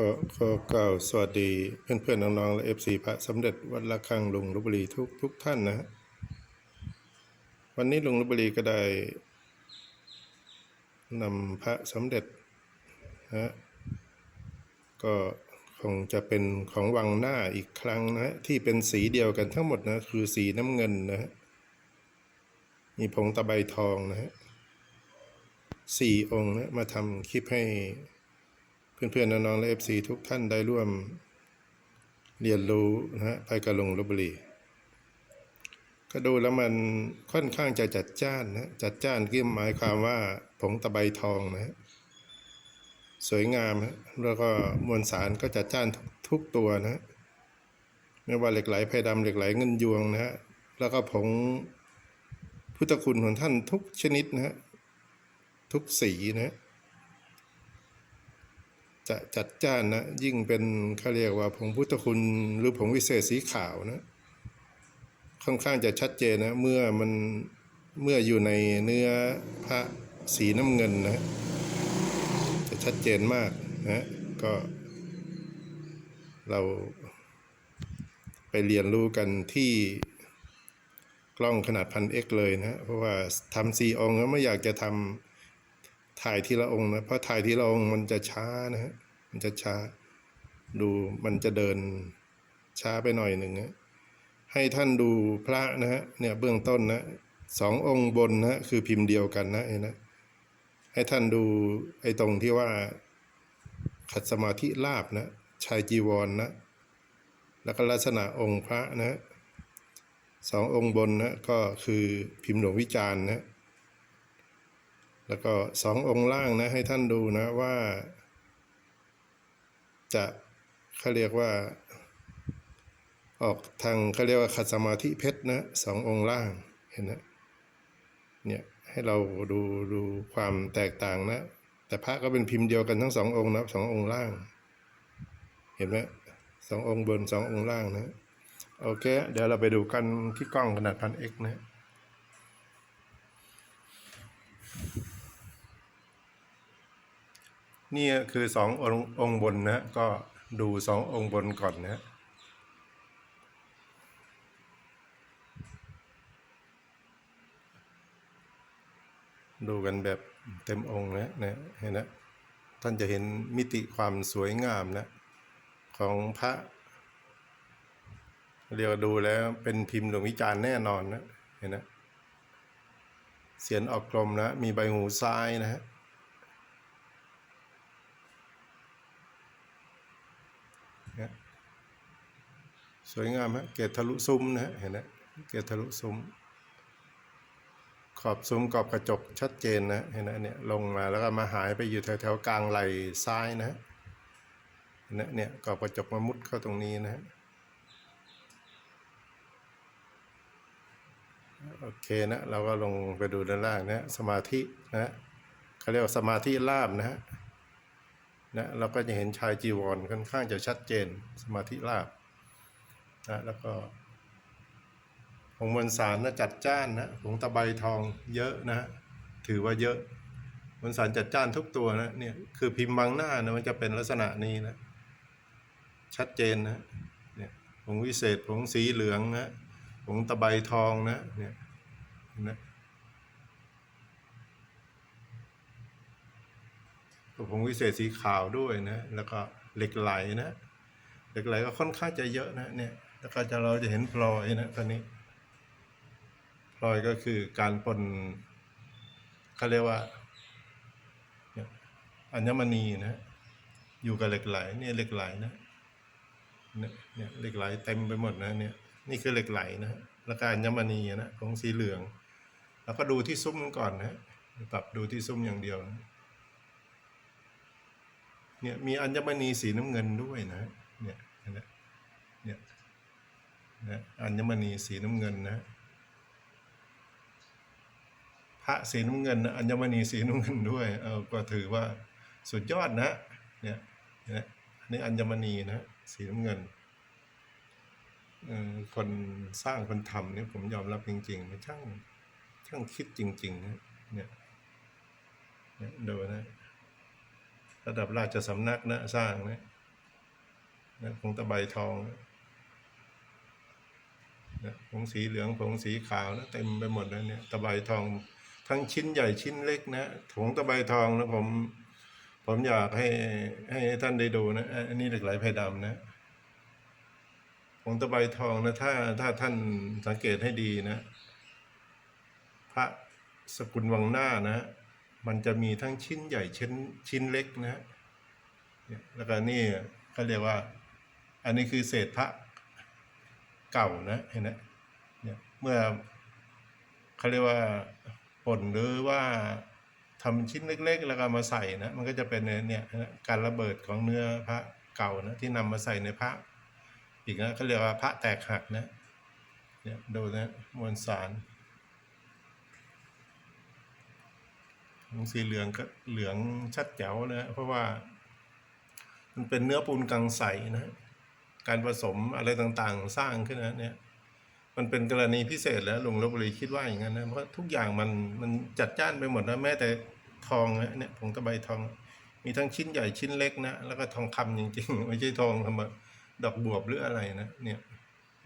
ก็ขอกล่าวสวัสดีเพื่อนๆน้องๆและเอฟซีพระสมเด็จวัดระฆังลุงลพบุรีทุกทุกท่านนะ วันนี้ลุงลพบุรีก็ได้นำพระสมเด็จนะฮะก็คงจะเป็นของวังหน้าอีกครั้งนะที่เป็นสีเดียวกันทั้งหมดนะคือสีน้ำเงินนะฮะมีผงตะไบทองนะฮะสี่องค์นะมาทำคลิปให้ เพื่อนๆน้องๆและเอฟซีทุกท่านได้ร่วมเรียนรู้นะฮะไปกระลงลบบุรีก็ดูแล้วมันค่อนข้างจะจัดจ้านนะจัดจ้านก็หมายความว่าผงตะไบทองนะฮะสวยงามฮะแล้วก็มวลสารก็จัดจ้านทุกทุกตัวนะฮะไม่ว่าเหล็กไหลไพดำเหล็กไหลเงินยวงนะฮะแล้วก็ผงพุทธคุณของท่านทุกชนิดนะฮะทุกสีนะฮะ จะจัดจ้านนะยิ่งเป็นเขาเรียกว่าผงพุทธคุณหรือผงวิเศษสีขาวนะค่อนข้างจะชัดเจนนะเมื่อมันเมื่ออยู่ในเนื้อพระสีน้ำเงินนะจะชัดเจนมากนะก็เราไปเรียนรู้กันที่กล้องขนาดพันเอ็กเลยนะ เพราะว่าทำสีองค์ไม่อยากจะทำ ถ่ายทีละองค์นะเพราะถ่ายทีละองค์มันจะช้านะฮะมันจะช้า ดูมันจะเดินช้าไปหน่อยหนึ่งนะให้ท่านดูพระนะฮะเนี่ยเบื้องต้นนะสององค์บนนะคือพิมพ์เดียวกันนะไอ้นะให้ท่านดูไอ้ตรงที่ว่าขัดสมาธิลาบนะชายจีวรนนะแล้วก็ลักษณะองค์พระนะสององค์บนนะก็คือพิมพ์หลวงวิจารณ์นะ แล้วก็สององค์ล่างนะให้ท่านดูนะว่า จะเขาเรียกว่า ออกทางเขาเรียกว่าขัดสมาธิเพชรนะสององค์ล่างเห็นนะเนี่ยให้เราดูดูความแตกต่างนะ แต่พระก็เป็นพิมพ์เดียวกันทั้งสององค์นะสององค์ล่าง เห็นไหมสององค์บนสององค์ล่างนะโอเค เดี๋ยวเราไปดูกันที่กล้องขนาดพันเอ็กนะ นี่คือสององค์บนนะก็ดูสององค์บนก่อนนะดูกันแบบเต็มองค์นะนะเห็นนะท่านจะเห็นมิติความสวยงามนะของพระ เรียกดูแล้วเป็นพิมพ์หลวงวิจารณ์แน่นอนนะเห็นนะเสียนออกกลมนะมีใบหูซ้ายนะฮะนะ วยงามฮะเกตทะลุซุ้มนะฮะเห็นนะเกตทะลุซุ้ม ขอบซุ้มขอบกระจกชัดเจนนะเห็นนะเนี่ยลงมาแล้วก็มาหายไปอยู่แถวๆกลางไหล่ซ้ายนะฮะเห็นนะเนี่ยขอบกระจกมามุดเข้าตรงนี้นะฮะโอเคนะเราก็ลงไปดูด้านล่างนะสมาธินะเขาเรียกว่าสมาธิลาบนะฮะนะเราก็จะเห็นชายจีวรค่อนข้างจะชัดเจนสมาธิลาบ นะแล้วก็ผงมวลสารนะจัดจ้านนะผงตะไบทองเยอะนะ ถือว่าเยอะมวลสารจัดจ้านทุกตัวนะเนี่ยคือพิมพ์บางหน้านะมันจะเป็นลักษณะนี้นะชัดเจนนะเนี่ยผงวิเศษผงสีเหลืองนะผงตะไบทองนะเนี่ยนไหมผงวิเศษสีขาวด้วยนะแล้วก็เหล็กไหลนะเหล็กไหลก็ค่อนข้างจะเยอะนะเนี่ย แล้วก็จะเราจะเห็นพลอยนะตอนนี้ พลอยก็คือการปนเขาเรียกว่าอัญมณีนะ อยู่กับเหล็กไหลเนี่ยเหล็กไหลนะเนี่ยเหล็กไหลเต็มไปหมดนะเนี่ยนี่คือเหล็กไหลนะแล้วก็อัญมณีนะของสีเหลือง แล้วก็ดูที่ซุ้มก่อนนะปรับดูที่ซุ้มอย่างเดียวนะเนี่ยมีอัญมณีสีน้ำเงินด้วยนะเนี่ยเนี่ย นะอัญมณีสีน้ำเงินนะพระสีน้ำเงินอัญมณีสีน้ำเงินด้วยเออก็ถือว่าสุดยอดนะเนี่ยนี่อันนี้อัญมณีนะสีน้ำเงินคนสร้างคนทำเนี่ยผมยอมรับจริงๆมันช่างช่างคิดจริงๆนะเนี่ยเนี่ยดูนะระดับราชสำนักนะสร้างนะนะผงตะไบทองนะ ผงสีเหลืองผงสีขาวนะเต็มไปหมดเลยเนี่ยตะไบทองทั้งชิ้นใหญ่ชิ้นเล็กนะผงตะไบทองนะผม ผมอยากให้ให้ท่านได้ดูนะอันนี้เหล็กไหลไพดำนะผงตะไบทองนะถ้าถ้าท่านสังเกตให้ดีนะ พระสกุลวังหน้านะ มันจะมีทั้งชิ้นใหญ่ชิ้นชิ้นเล็กนะแล้วก็นี่เขาเรียกว่า อันนี้คือเศษพระ เก่านะเห็นไหมเนี่ยเมื่อเขาเรียกว่าป่นหรือว่าทำชิ้นเล็ก ๆ แล้วก็มาใส่นะมันก็จะเป็นเนี่ยนะการระเบิดของเนื้อพระเก่านะที่นำมาใส่ในพระ อีกนะเขาเรียกว่าพระแตกหักนะเนี่ยดูนะมวลสารของสีเหลืองก็เหลืองชัดแจ๋วนะเพราะว่า มันเป็นเนื้อปูนกังใสนะ การผสมอะไรต่างๆ สร้างขึ้นนะเนี่ยมันเป็นกรณีพิเศษแล้วหลวงลบบุรีคิดว่าอย่างนั้นนะเพราะทุกอย่างมันมันจัดจ้านไปหมดนะแม้แต่ทองเนี่ยผงตะไบทอง มีทั้งชิ้นใหญ่ชิ้นเล็กนะแล้วก็ทองคำจริงๆไม่ใช่ทองธรรมดดอกบวบหรืออะไรนะเนี่ย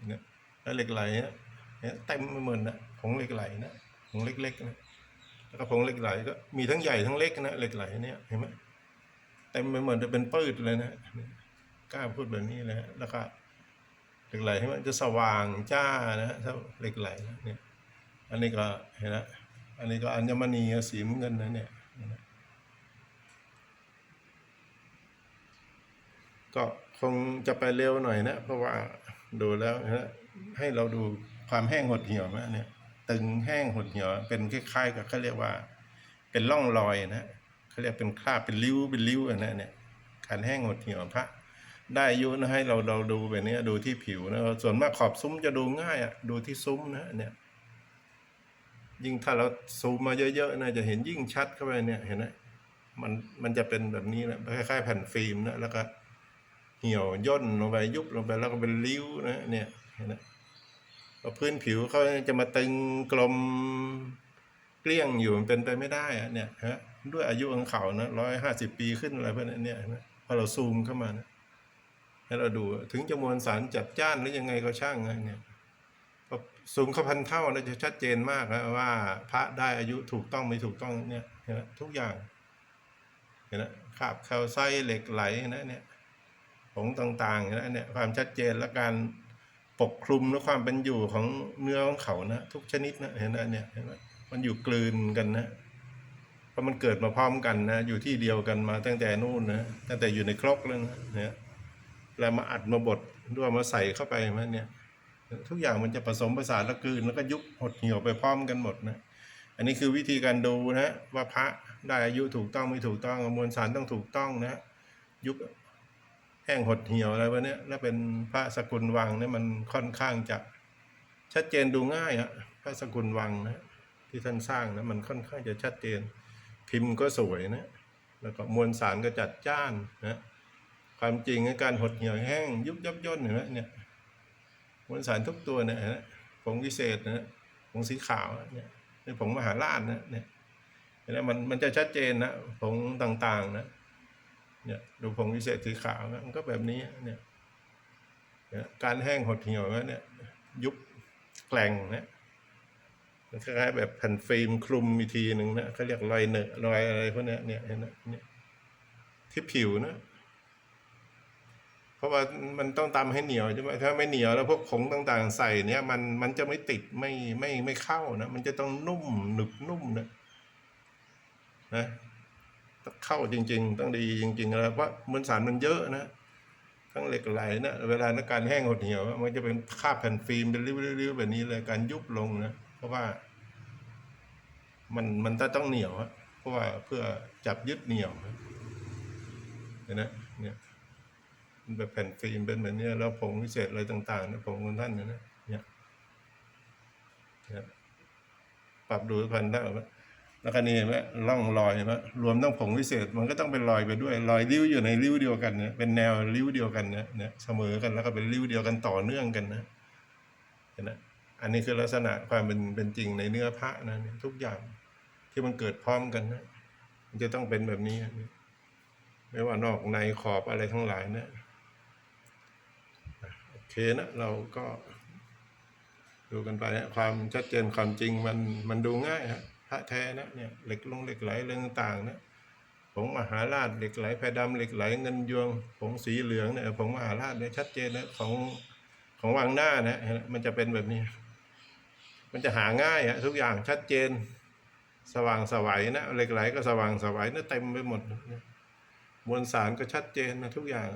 เนี่ยแล้วเหล็กไหลนะเนี่ยเต็มไปหมดนะผงเหล็กไหลนะผงเล็กๆนะแล้วก็ผงเหล็กไหลก็มีทั้งใหญ่ทั้งเล็กนะเหล็กไหลเนี่ยเห็นไหมเต็มไปหมดจะเป็นปื้ดเลยนะ กล้าพูดแบบนี้เลยฮะแล้วก็เหล็กไหลใช่ไหมจะสว่างจ้านะถ้าเหล็กไหลเนี่ยอันนี้ก็เห็นนะอันนี้ก็อัญมณีสีเงินนะเนี่ยก็คงจะไปเร็วหน่อยนะ เพราะว่าดูแล้วนะให้เราดูความแห้งหดเหี่ยวนะเนี่ย ตึงแห้งหดเหี่ยว เป็นคล้ายๆกับเขาเรียกว่า เป็นร่องรอยนะเขาเรียกเป็นคราบเป็นริ้วเป็นริ้วอะนะเนี่ยการแห้งหดเหี่ยวพระ ได้อายุนะให้เราเราดูแบบนี้ดูที่ผิวนะส่วนมากขอบซุ้มจะดูง่ายอะดูที่ซุ้มนะเนี่ยยิ่งถ้าเราซูมมาเยอะๆนะจะเห็นยิ่งชัดเข้าไปเนี่ยเห็นไหมมันมันจะเป็นแบบนี้แหละคล้ายๆแผ่นฟิล์มนะแล้วก็เหี่ยวย่นลงไปยุบลงไปแล้วก็เป็นริ้วนะเนี่ยเห็นไหมพอพื้นผิวเขาจะมาตึงกลมเกลี้ยงอยู่มันเป็นไปไม่ได้อะเนี่ยฮะด้วยอายุของเขานะร้อยห้าสิบปีขึ้นอะไรพวกนี้เนี่ยเห็นไหมพอเราซูมเข้ามานะ ให้เราดูถึงจะมวลสารจัดจ้านหรือยังไงก็ช่างเนี่ยพอซูมเข้าพันเท่านะจะชัดเจนมากนะว่าพระได้อายุถูกต้องไม่ถูกต้องเนี่ยเห็นไหมทุกอย่างเห็นไหมคาบแคลไซเหล็กไหลนะเนี่ยผงต่างๆนะเนี่ยความชัดเจนและการปกคลุมและความเป็นอยู่ของเนื้อของเขานะทุกชนิดนะเห็นไหมเนี่ยเห็นไหมมันอยู่กลืนกันนะเพราะมันเกิดมาพร้อมกันนะอยู่ที่เดียวกันมาตั้งแต่นู่นนะตั้งแต่อยู่ในครกแล้วนะเนี่ย แล้วมาอัดมาบดด้วยมาใส่เข้าไปมันเนี่ยทุกอย่างมันจะผสมผสานและกลืนแล้วก็ยุบหดเหี่ยวไปพร้อมกันหมดนะอันนี้คือวิธีการดูนะว่าพระได้อายุถูกต้องไม่ถูกต้องมวลสารต้องถูกต้องนะยุบแห้งหดเหี่ยวอะไรวะเนี้ยแล้วเป็นพระสกุลวังเนี่ยมันค่อนข้างจะชัดเจนดูง่ายอะพระสกุลวังนะที่ท่านสร้างนะมันค่อนข้างจะชัดเจน พิมพ์ก็สวยนะแล้วก็มวลสารก็จัดจ้านนะ ความจริงในการหดเหี่ยวแห้ง ยุบยับย่นเห็นไหมเนี่ยมวลสารทุกตัวเนี่ยนไหมผงวิเศษนะผงสีขาวเนี่ยนี่ผงมหาราชนะเนี่ยเห็นไหมมันมันจะชัดเจนนะผงต่างๆนะเนี่ยดูผงวิเศษสีขาวนะมันก็แบบนี้เนี่ยการแห้งหดเหี่ยวนะเนี่ยยุบแกล่งนะมันคล้ายๆแบบแผ่นฟิล์มคลุมอีกทีหนึ่งนะเขาเรียกรอยเนอะรอยอะไรพวกนี้เนี่ยเห็นไหมเนี่ยที่ผิวนะ เพราะว่ามันต้องตำให้เหนียวใช่ไหมถ้าไม่เหนียวแล้วพวกผงต่างๆ ใส่เนี่ยมันมันจะไม่ติดไม่ไม่ไม่เข้านะ มันจะต้องนุ่มหนึบนุ่มนะนะต้องเข้าจริง ๆ ต้องดีจริง ๆ แล้วเพราะมวลสารมันเยอะนะทั้งเหล็กไหลนะเวลาในการแห้งหดเหี่ยวมันจะเป็นคาบแผ่นฟิล์มเป็นริ้วๆแบบนี้เลยการยุบลงนะเพราะว่า มันมันต้องเหนียวเพราะว่าเพื่อจับยึดเหนียวนะเห็นไหมเนี่ย มันแบบแผ่นฟิล์มเป็นแบบนี้แล้วผงวิเศษอะไรต่างๆนะผงของท่านนะเนี่ยเนี่ยปรับดูพันได้ไหมแล้วก็นี่เห็นไหมร่องรอยเห็นไหมรวมทั้งผงวิเศษมันก็ต้องเป็นรอยไปด้วย รอยริ้วอยู่ในริ้วเดียวกันเนี่ยเป็นแนวริ้วเดียวกันเนี่ยเนี่ยเสมอกันแล้วก็เป็นริ้วเดียวกันต่อเนื่องกันนะเห็นไหมอันนี้คือลักษณะความเป็นเป็นจริงในเนื้อพระนะเนี่ยทุกอย่างที่มันเกิดพร้อมกันนะมันจะต้องเป็นแบบนี้ ไม่ว่านอกในขอบอะไรทั้งหลายเนะ เคนะเราก็ดูกันไปนะความชัดเจนความจริงมันมันดูง่ายฮะพระแท้นะเนี่ยเหล็กลงเหล็กไหลเรื่องต่างนะผงมหาราชเหล็กไหลแพรดำเหล็กไหลเงินยวงผงสีเหลืองเนี่ยผงมหาราชเนี่ยชัดเจนนะของของวังหน้านะมันจะเป็นแบบนี้ มันจะหาง่ายฮะทุกอย่างชัดเจน สว่างสวัยนะเหล็กไหลก็สว่างสวัยนะเต็มไปหมดนะมวลสารก็ชัดเจนนะทุกอย่าง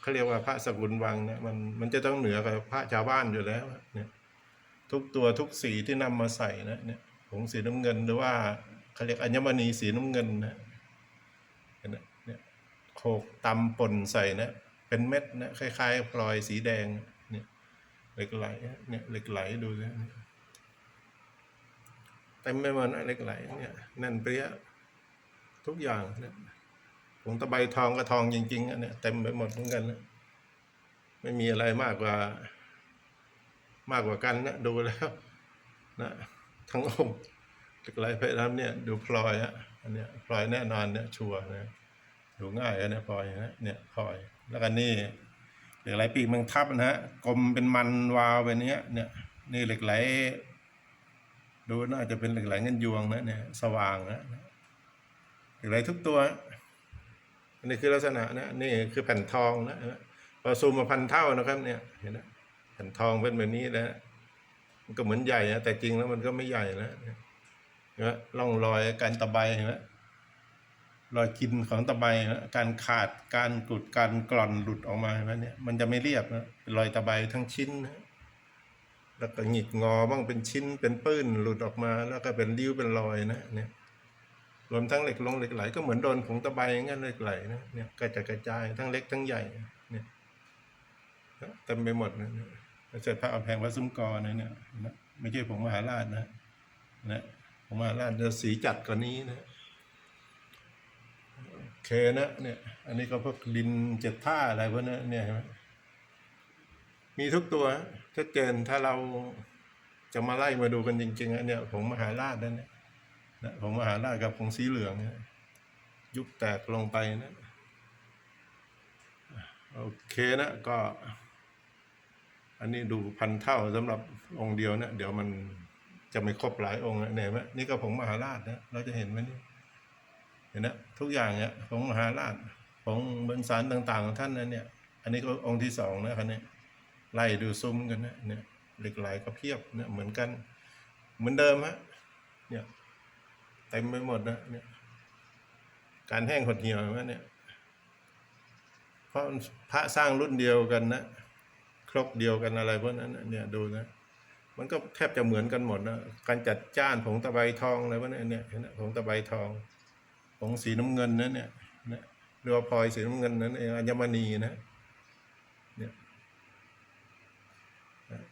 เขาเรียกว่าพระสกุลวังเนี่ยมันมันจะต้องเหนือกว่าพระชาวบ้านอยู่แล้วเนี่ยทุกตัวทุกสีที่นำมาใส่นะเนี่ยผงสีน้ำเงินหรือว่าเขาเรียกอัญมณีสีน้ำเงินนะเห็นไหมเนี่ยโขกตำป่นใส่นะเป็นเม็ดนะคล้ายๆพลอยสีแดงเนี่ยเหล็กไหลเนี่ยเหล็กไหลดูสิเต็มไปหมดนะเหล็กไหลเนี่ยแน่นเปรี้ยทุกอย่างเนี่ย ผงตะไบทองก็ทองจริงๆอะเนี่ยเต็มไปหมดเหมือนกันนะไม่มีอะไรมากกว่า มากกว่ากันนะดูแล้วนะทั้งองค์เหล็กไหลเพชรดำเนี่ยดูพลอยอะอันเนี้ยพลอยแน่นอนเนี่ยชัวร์นะดูง่ายอะเนี่ยพลอยนะเนี่ยพลอย แล้วก็นี่เหล็กไหลปีกเมืองทับนะฮะกลมเป็นมันวาวไปเนี้ยเนี่ยนี่เหล็กไหลดูน่าจะเป็นเหล็กไหลเงินยวงนะเนี่ยสว่างนะเหล็กไหลทุกตัว อันนี้คือลักษณะนะนี่คือแผ่นทองนะพอซูมมาพันเท่านะครับเนี่ยเห็นไหมแผ่นทองเป็นแบบนี้นะมันก็เหมือนใหญ่นะแต่จริงแล้วมันก็ไม่ใหญ่นะเนี่ยเห็นไหมร่องรอยการตะไบเห็นไหมรอยกินของตะไบนะการขาดการกรุดการกร่อนหลุดออกมาเห็นไหมเนี่ยมันจะไม่เรียบนะเป็นรอยตะไบทั้งชิ้นนะแล้วก็หงิกงอบ้างเป็นชิ้นเป็นปื้นหลุดออกมา แล้วก็เป็นริ้วเป็นรอยนะเนี่ย รวมทั้งเหล็กลงเหล็กไหลก็เหมือนโดนผงตะไบอย่างนั้นเหล็กไหลนะเนี่ยกระจายกระจายทั้งเล็กทั้งใหญ่เนี่ยเต็มไปหมดนะเนี่ยเสร็จพระอภัยวัดซุ้มกอนะเนี่ยนะไม่ใช่ผงมหาราชนะนะผงมหาราชจะสีจัดกว่านี้นะเคนะเนี่ยอันนี้ก็พวกดินเจ็ดท่าอะไรพวกนั้นเนี่ยเห็นไหมมีทุกตัวชัดเจนถ้าเราจะมาไล่มาดูกันจริงๆอันเนี่ยผงมหาราชนั่นเนี่ย นะผงมหาราชกับผงสีเหลืองยุบแตกลงไปนะโอเคนะก็ อันนี้ดูพันเท่าสำหรับองค์เดียวเนะเดี๋ยวมันจะไม่ครบหลายองค์นะเนี่ยไหมนี่ก็ผงมหาราชนะเราจะเห็นไหมนี่เห็นนะทุกอย่างเนี่ยผงมหาราชผงบนสารต่างๆของท่านนั้นเนี่ย อันนี้ก็องค์ที่สองนะครับเนี่ยไล่ดูซุ้มกันนะเนี่ยเหล็กไหลก็เพียบเนี่ยเหมือนกัน เหมือนเดิมฮะเนี่ย เต็มไปหมดนะเนี่ย การแห้งหดเหี่ยวนะเนี่ย เพราะพระสร้างรุ่นเดียวกันนะครกเดียวกันอะไรพวกนั้นเนี่ยดูนะ มันก็แทบจะเหมือนกันหมดนะการจัดจ้านผงตะไบทองอะไรพวกนั้นเนี่ยเห็นไหมผงตะไบทองผงสีน้ำเงินนะเนี่ยนะเรือพลอยสีน้ำเงินนั่นเองอัญมณีนะ เนี่ย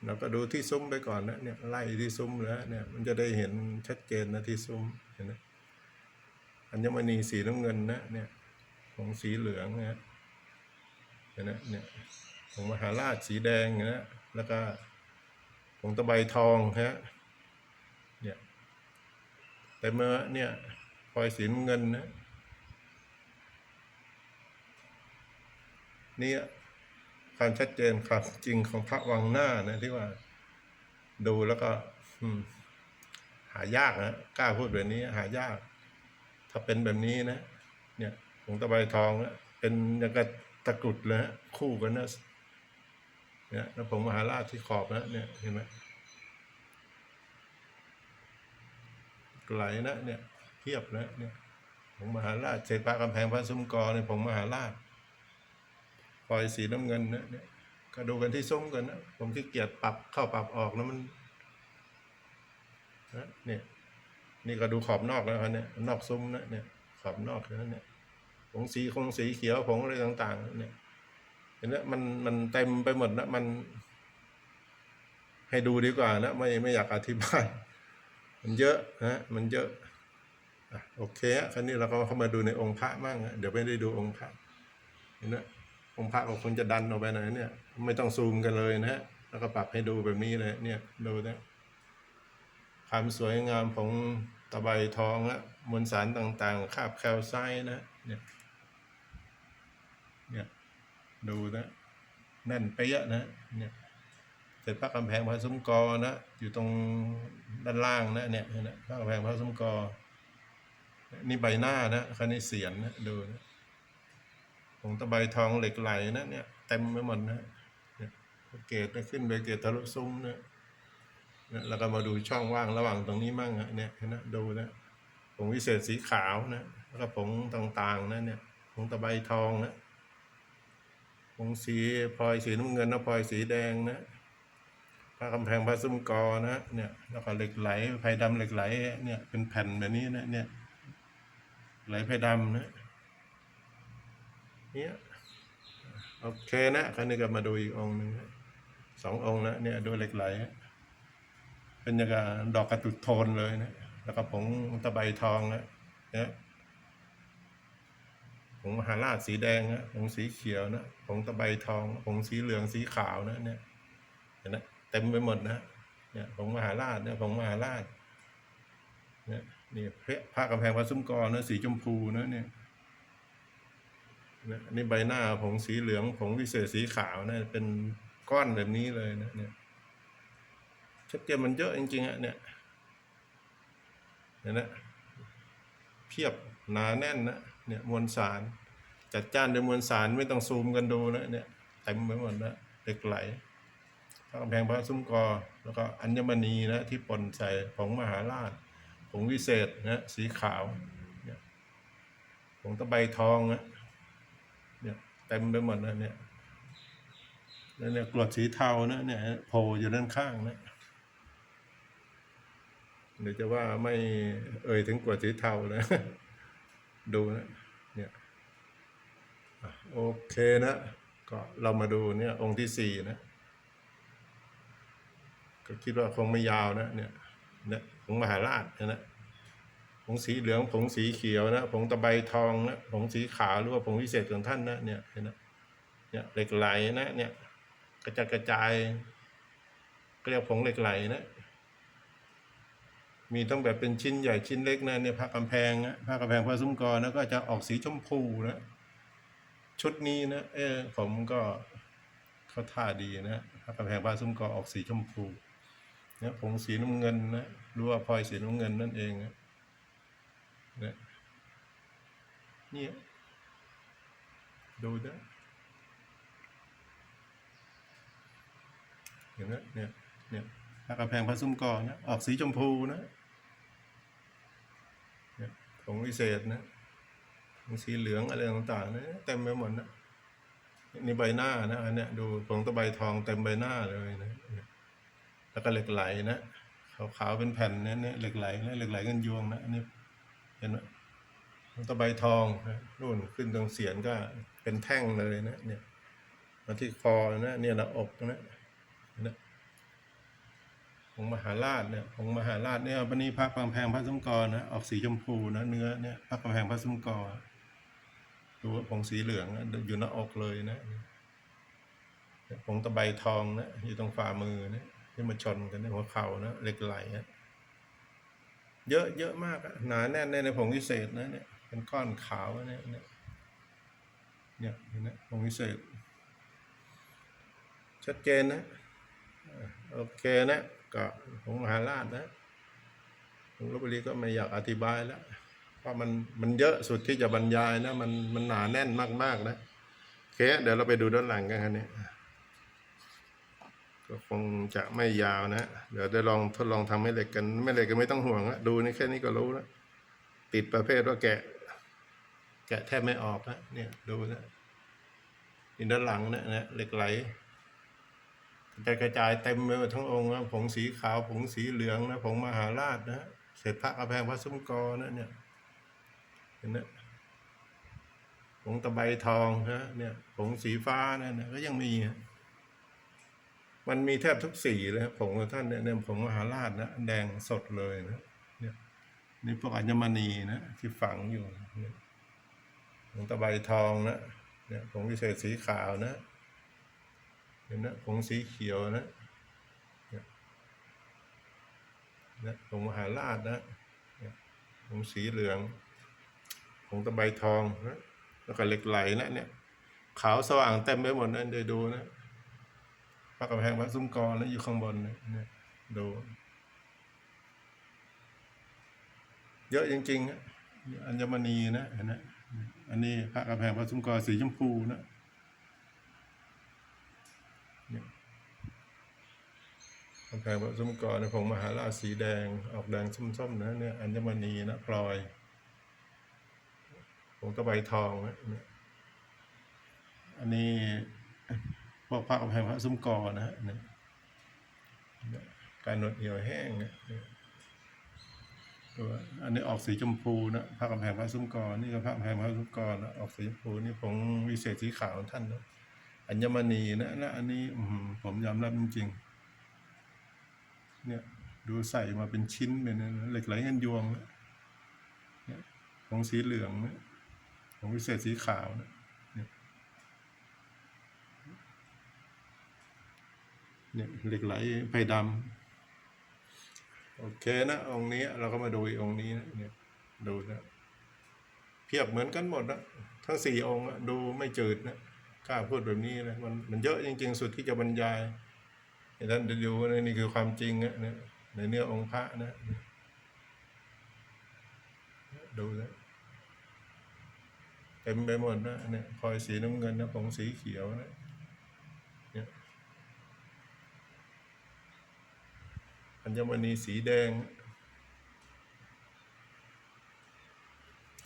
เราก็ดูที่ซุ้มไปก่อนนะเนี่ยไล่ที่ซุ้มแล้วเนี่ยมันจะได้เห็นชัดเจนนะที่ซุ้มเห็นไหมอัญมณีสีน้ำเงินนะเนี่ยของสีเหลืองนะเห็นไหมเนี่ยของมหาราชสีแดงนะแล้วก็ของตะไบทองฮะเนี่ยแต่เมื่อเนี่ยพลอยสีน้ำเงินนะเนี่ย ความชัดเจนความจริงของพระวังหน้านะที่ว่า ดูแล้วก็หายากนะกล้าพูดแบบนี้ หายาก ถ้าเป็นแบบนี้นะ เนี่ยผงตะไบทองนะเป็นย่างกับตะกรุดเลยฮะคู่กันนะเนี่ยแล้วผงมหาราชที่ขอบนะเนี่ยเห็นไหมไหลนะเนี่ยเทียบนะเนี่ยผงมหาราชเศษพระกำแพงพระซุ้มกอในยผงมหาราช ปล่อยสีน้ำเงินนะเนี่ยก็ดูกันที่ซุ้มกันนะผมขี้เกียจปรับเข้าปรับออกแล้วมันนะเนี่ยนี่ก็ดูขอบนอกแล้วครับเนี่ยนอกซุ้มนะเนี่ยขอบนอกนะเนี่ยผงสีคงสีเขียวผงอะไรต่างๆ เนี่ยเห็นไหมมันมันเต็มไปหมดนะมัน ให้ดูดีกว่านะไม่ไม่อยากอธิบาย มันเยอะนะมันเยอะโอเคคราวนี้เราก็เข้ามาดูในองค์พระมั่งนะเดี๋ยวไม่ได้ดูองค์พระเห็นไหม องค์พระก็คงจะดันออกไปหน่อยเนี่ย ไม่ต้องซูมกันเลยนะฮะแล้วก็ปรับให้ดูแบบนี้เลยเนี่ยดูนะความสวยงามของตะไบทองอะมวลสารต่างๆคาบแคลไซต์นะเนี่ยเนี่ยดูนะแน่นเป๊ะนะเนี่ยเสร็จพระกำแพงพระซุ้มกอนะอยู่ตรงด้านล่างนะเนี่ยนไหมพระกำแพงพระซุ้มกอนี่ใบหน้านะคันนี้เสียนนะดูนะ ผงตะไบทองเหล็กไหลนะเนี่ยเต็มไปหมดนะเนี่ยเกตขึ้นไปเกตทะลุซุ้มนะเนี่ยแล้วก็มาดูช่องว่างระหว่างตรงนี้มั่งเนี่ยเห็นนะดูนะผงวิเศษสีขาวนะแล้วก็ผงต่างๆนะเนี่ยผงตะไบทองนะผงสีพลอยสีน้ำเงินนะพลอยสีแดงนะพระกำแพงพระซุ้มกอนะเนี่ยแล้วก็เหล็กไหลไผ่ดำเหล็กไหลเนี่ยเป็นแผ่นแบบนี้นะเนี่ยไหลไผ่ดำนะ เนี่ยโอเคนะคราวนี้ก็มาดูอีกองค์หนึ่งสององค์นะเนี่ยดูเหล็กไหล เป็นอย่างกับดอกกระตุดโทนเลยนะแล้วก็ผงตะไบทองนะเนี่ยผงมหาราชสีแดงนะผงสีเขียวนะผงตะไบทองผงสีเหลืองสีขาวนะเนี่ยเห็นนะเต็มไปหมดนะเนี่ยผงมหาราชเนี่ยผงมหาราชเนี่ยนี่พระกำแพงพระซุ้มกอนะสีชมพูนะเนี่ย นี่ยอันนี่ใบหน้าผงสีเหลืองผงวิเศษสีขาวนะเป็นก้อนแบบนี้เลยนะเนี่ยชัดเจนมันเยอะจริงๆอะเนี่ยเห็นนะเพียบหนาแน่นนะเนี่ยมวลสาร จัดจ้านด้วยมวลสารไม่ต้องซูมกันดูนะเนี่ยเต็มไปหมดนะเหล็กไหลพระกำแพงพระซุ้มกอ แล้วก็อัญมณีนะที่ปนใส่ผงมหาราชผงวิเศษนะสีขาวผงตะไบทองนะ เต็มไปหมดนะเนี่ยแล้วเนี่ยกรวดสีเทานะเนี่ยโผล่อยู่ด้านข้างนะเดี๋ยวจะว่าไม่เอ่ยถึงกรวดสีเทานะ ดูนะเนี่ยโอเคนะ ก็เรามาดูเนี่ย องค์ที่สี่นะ ก็คิดว่าคงไม่ยาวนะ เนี่ยเนี่ยผงมหาราชเนยนะ ผงสีเหลืองผงสีเขียวนะผงตะไบทองนะผงสีขาวหรือว่าผงวิเศษของท่านนะเนี่ยเห็นะเนี่ยเหล็กไหลนะเนี่ยกระจายกระจายเรียกผงเหล็กไหลนะมีต้องแบบเป็นชิ้นใหญ่ชิ้นเล็กนะเนี่ยผ้ากำแพงนะผ้ากำแพงพระซุ้มกอนะก็จะออกสีชมพูนะชุดนี้นะเออผมก็เข้าท่าดีนะผ้ากำแพงพระซุ้มกอออกสีชมพูเนี่ยผงสีน้ำเงินนะรู้ว่าพลอยสีน้ำเงินนั่นเองนะ นี่ยเนี่ยดูนะเห็นไหมเนี่ยเนี่ยถ้ากระแพงพระซุ้มกอนะออกสีชมพูนะเนี่ยผงวิเศษนะผงสีเหลืองอะไรต่างๆนะเต็มไปหมดนะนี่ใบหน้านะอันเนี้ยดูผงตะไบทองเต็มใบหน้าเลยนะเนี่ยแล้วก็เหล็กไหลนะขาวๆเป็นแผ่นเนี่ยเนี่ยเหล็กไหลนะเหล็กไหลเงินยวงนะอันนี้ เห็นไหมตะไบทองนะนู่นขึ้นตรงเสียนก็เป็นแท่งเลยนะเนี่ยมาที่คอนะเนี่ยหน้าอกนะนะของมหาราชเนี่ยของมหาราชเนี่ยวันนี้พระกำแพงพระสมกรนะออกสีชมพูนะเนื้อเนี่ยพระกำแพงพระสมกรดูว่าผงสีเหลืองนะอยู่หน้าอกเลยนะผงตะไบทองนะอยู่ตรงฝ่ามือนะที่มาชนกันในหัวเข่านะเหล็กไหลนะ เยอะเยอะมากอะหนาแน่นในผงวิเศษนะเนี่ยเป็นก้อนขาวนะเนี่ยเนี่ยเห็นไหมผงวิเศษ ชัดเจนนะโอเคนะก็ผงมหาราชนะผงลบบุรีก็ไม่อยากอธิบายแล้วเพราะมันมันเยอะสุดที่จะบรรยายนะ มันมันหนาแน่นมากๆนะโอเคเดี๋ยวเราไปดูด้านหลังกันครับเนี่ย ก็คงจะไม่ยาวนะ เดี๋ยวได้ลองทดลองทำให้เหล็กกันไม่เหล็กก็ไม่ต้องห่วงอะดูนี่แค่นี้ก็รู้แล้วติดประเภทว่าแกะ แกะแทบไม่ออกนะเนี่ยดูนะนี่ด้านหลังนะนะเหล็กไหลกระจายเต็มไปหมดทั้งองค์นะผงสีขาวผงสีเหลืองนะผงมหาราชนะเศษพระกระแพงพระซุ้มกอนะเนี่ยเห็นนะผงตะไบทองนะเนี่ยผงสีฟ้าเนี่ยนะก็ยังมีฮะ มันมีแทบทุกสีเลยครับผงของท่านเนี่ยเนี่ยผงมหาราชนะแดงสดเลยนะเนี่ยนี่พวกอัญมณีนะที่ฝังอยู่เนี่ยผงตะไบทองนะเนี่ยผงวิเศษสีขาวนะเห็นนะผงสีเขียวนะเนี่ยนะผงมหาราชนะเนี่ยผงสีเหลืองผงตะไบทองนะแล้วก็เหล็กไหลนะเนี่ยขาวสว่างเต็มไปหมดนะเดี๋ยวดูนะ พระกำแพงพระซุ้มกอแล้วอยู่ข้างบนเนี่ยดู เยอะจริงๆอะอัญมณีนะเห็นไหมอันนี้พระกำแพงพระซุ้มกอสีชมพูนะเนี่ยกำแพงพระซุ้มกอในผงมหาราชสีแดงออกแดงส้มๆนะเนี่ยอัญมณีนะพลอยผงตะไบทองนะอันนี้ พวกพระกำแพงพระซุ้มกอนะฮะเนี่ยการหนวดเหี่ยวแห้งเนี่ยตัวอันนี้ออกสีชมพูนะผ้ากำแพงพระซุ้มกรนี่ก็ผ้ากำแพงพระซุ้มกรนะออกสีชมพูนี่ผงวิเศษสีขาวของท่านนะอัญมณีนะนะอันนี้ผมยอมรับจริงๆเนี่ยดูใส่มาเป็นชิ้นเลยนะเหล็กไหลเงินยวงนะเนี่ยผงสีเหลืองนะผงวิเศษสีขาวนะเนี่ย เนี่ยเหล็กไหลไพดำโอเคนะองค์นี้เราก็มาดูอีกองค์นี้นะเนี่ยดูนะเพียบเหมือนกันหมดนะทั้งสี่องค์อะดูไม่จืดนะกล้าพูดแบบนี้นะมันมันเยอะจริง ๆ สุดที่จะบรรยายให้ท่านด้ดูนะนี่คือความจริงนะเนี่ยในเนื้อองค์พระนะดูนะเต็มไปหมดนะเนี่ยพลอยสีน้ำเงินนะผงสีเขียวนะเนี่ย อัญมณีสีแดง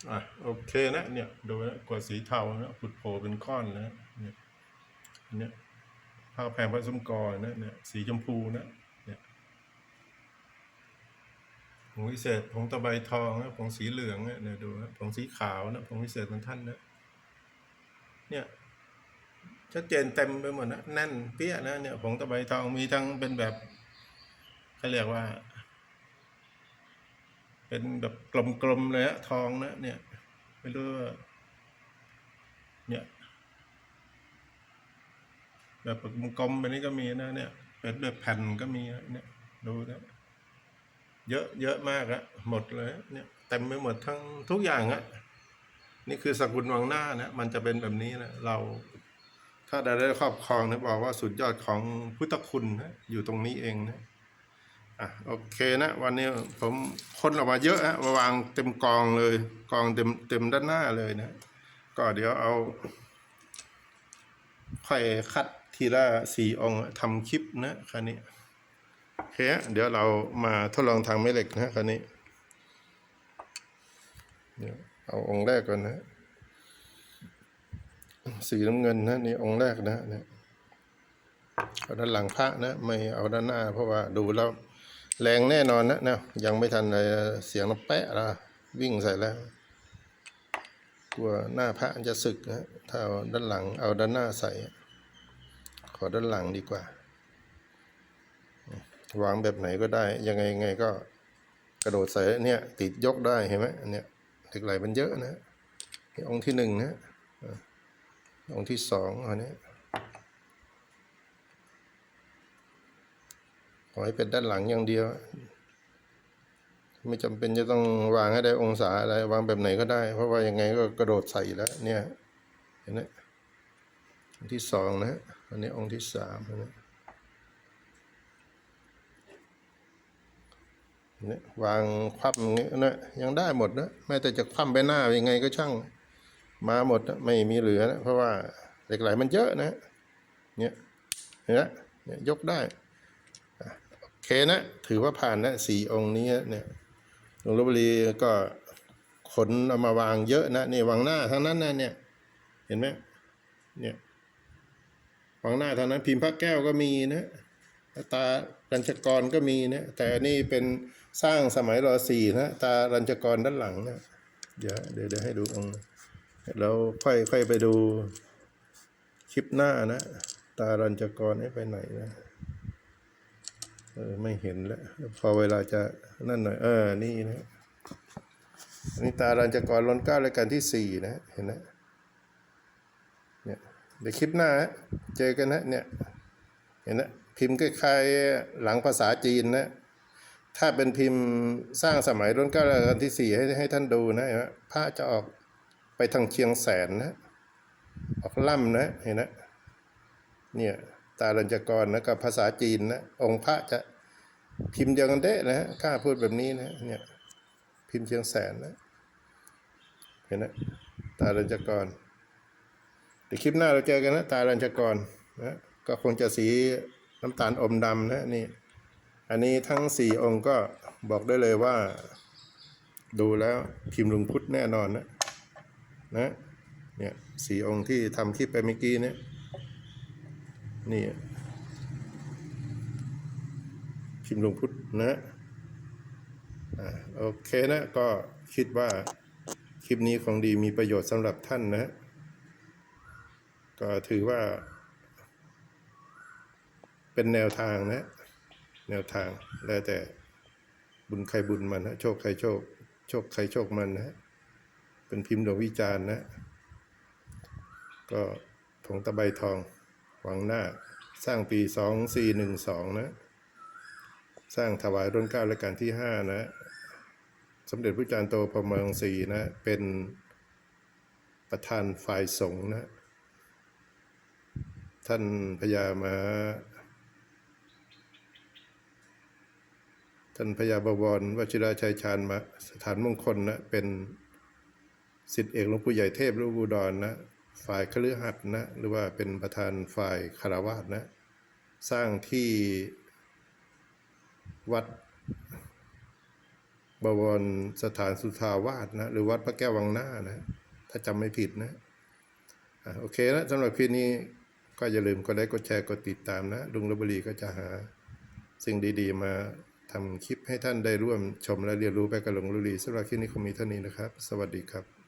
อะโอเคนะเนี่ยดูนะกว่าสีเทานะผุดโผล่เป็นก้อนนะเนี่ยอันเนี้ยผ้าแพงพระสมกรนะเนี่ยสีชมพูนะเนี่ยผงวิเศษผงตะไบทองนะผงสีเหลืองนะเนี่ยดูนะผงสีขาวนะผงวิเศษของท่านนะเนี่ยชัดเจนเต็มไปหมดนะแน่นเปี้ยนะเนี่ยผงตะไบทองมีทั้งเป็นแบบ เขาเรียกว่า เป็นแบบกลมๆเลยอะทองนะเนี่ย ไม่รู้ว่าเนี่ยแบบกลมๆแบบนี้ก็มีนะเนี่ย เป็นแบบแผ่นก็มีนะเนี่ย ดูนะเยอะเยอะมากอะหมดเลย เนี่ยเต็มไปหมดทั้งทุกอย่างอะนี่คือสกุลวังหน้านะมันจะเป็นแบบนี้นะเรา ถ้าได้ได้ครอบครองนะบอกว่าสุดยอดของพุทธคุณนะอยู่ตรงนี้เองนะ อะโอเคนะ วันนี้ผมคนออกมาเยอะฮะมาวางเต็มกองเลย กองเต็มเต็มด้านหน้าเลยนะ ก็เดี๋ยวเอาค่อยคัดทีละสี่องค์ทำคลิปนะคันนี้โอเคเดี๋ยวเรามาทดลองทางแม่เหล็กนะคันนี้เดี๋ยวเอาองค์แรกก่อนนะ สีน้ำเงินนะนี่องค์แรกนะเนี่ยเอาด้านหลังพระนะ ไม่เอาด้านหน้า เพราะว่าดูแล้ว แรงแน่นอนนะนะยังไม่ทันเลยเสียงน้ำแปะละวิ่งใส่แล้ว กลัวหน้าพระจะสึกนะถ้าเอาด้านหลังเอาด้านหน้าใส่ ขอด้านหลังดีกว่า วางแบบไหนก็ได้ ยังไงยังไงก็กระโดดใส่เนี่ย ติดยกได้เห็นไหมอันเนี้ยเหล็กไหลมันเยอะนะองค์ที่หนึ่งนะอะองค์ที่สองอันนี้ ขอให้เป็นด้านหลังอย่างเดียว ไม่จำเป็นจะต้องวางให้ได้องศาอะไรวางแบบไหนก็ได้ เพราะว่ายังไงก็กระโดดใส่แล้ว เนี่ยเห็นไหมองที่สองนะอันนี้องค์ที่สามนะเนี่ยวางคว่ำอย่างนี้นะยังได้หมดนะแม้แต่จะคว่ำไปหน้ายังไงก็ช่าง มาหมดนะไม่มีเหลือนะเพราะว่าเหล็กไหลมันเยอะนะเนี่ยเห็นไหมเนี่ยยกได้ นะ ถือว่าผ่านนะสี่องค์นี้เนี่ยหลวงลบุรีก็ขนเอามาวางเยอะนะนี่วางหน้าทั้งนั้นนะเนี่ย เห็นไหมเนี่ยวางหน้าทั้งนั้น พิมพ์พระแก้วก็มีนะตารัญชกรก็มีนะแต่อันนี่เป็นสร้างสมัยรอสี่นะตารัญชกรด้านหลังนะเดี๋ยวเดี๋ยวเดี๋ยวให้ดูองค์เราค่อยค่อยไปดูคลิปหน้านะ ตารัญชกรให้ไปไหนนะ เออไม่เห็นแล้วพอเวลาจะนั่นหน่อย เออ นี่นะนนี้ตารัญจกรล้นเก้ารายการที่สี่นะเห็นนะเนี่ยเดี๋ยวคลิปหน้าเจอกันนะเนี่ยเห็นนะพิมพ์คล้ายๆหลังภาษาจีนนะถ้าเป็นพิมพ์สร้างสมัยรุ่นเก้ารายการที่สี่ให้ให้ท่านดูนะเห็นไหมพระจะออกไปทางเชียงแสนนะออกล่ำนะเห็นนะเนี่ย ตาลัญจกรนะกับภาษาจีนนะองค์พระจะพิมพ์เดียวกันเด้นะฮะกล้าพูดแบบนี้นะเนี่ยพิมพ์เชียงแสนนะเห็นนะตาลัญจกรเดี๋ยวคลิปหน้าเราเจอกันนะตาลัญจกรนะก็คงจะสีน้ำตาลอมดำนะนี่ อันนี้ทั้งสี่องค์ก็บอกได้เลยว่า ดูแล้วพิมพ์ลุงพุทธแน่นอนนะนะเนี่ยสี่องค์ที่ทำคลิปไปเมื่อกี้เนี่ย นี่พิมพ์ลงพุทธนะอ่าโอเคนะก็คิดว่าคลิปนี้คงดีมีประโยชน์สำหรับท่านนะ ก็ถือว่า เป็นแนวทางนะ แนวทางแล้วแต่บุญใครบุญมันนะโชคใครโชค โชคใครโชคมันนะเป็นพิมพ์ดวงวิจารณ์นะ ก็ผงตะไบทอง วังหน้า สร้างปีสองสี่หนึ่งสองนะ สร้างถวายรุ่นเก้าและการที่ห้านะ สมเด็จพระจารย์โตพรหมรังสีนะ เป็นประธานฝ่ายสงฆ์นะ ท่านพญามาท่านพญาบวรวชิราชัยชาญมาสถานมงคลนะ เป็นสิทธิเอกหลวงปู่ใหญ่เทพหลวงปู่ดอนนะ ฝ่ายคฤหัสถ์นะหรือว่าเป็นประธานฝ่ายคารวาสนะ สร้างที่วัดบวรสถานสุทาวาสนะ หรือวัดพระแก้ววังหน้านะ ถ้าจำไม่ผิดนะอะโอเคนะสำหรับคลิปนี้ก็อย่าลืมกดไลค์กดแชร์กดติดตามนะลุงลบบุรีก็จะหาสิ่งดีๆ มาทำคลิปให้ท่านได้ร่วมชมและเรียนรู้ไปกับหลวงลุลีสำหรับคลิปนี้คงมีเท่านี้นะครับ สวัสดีครับ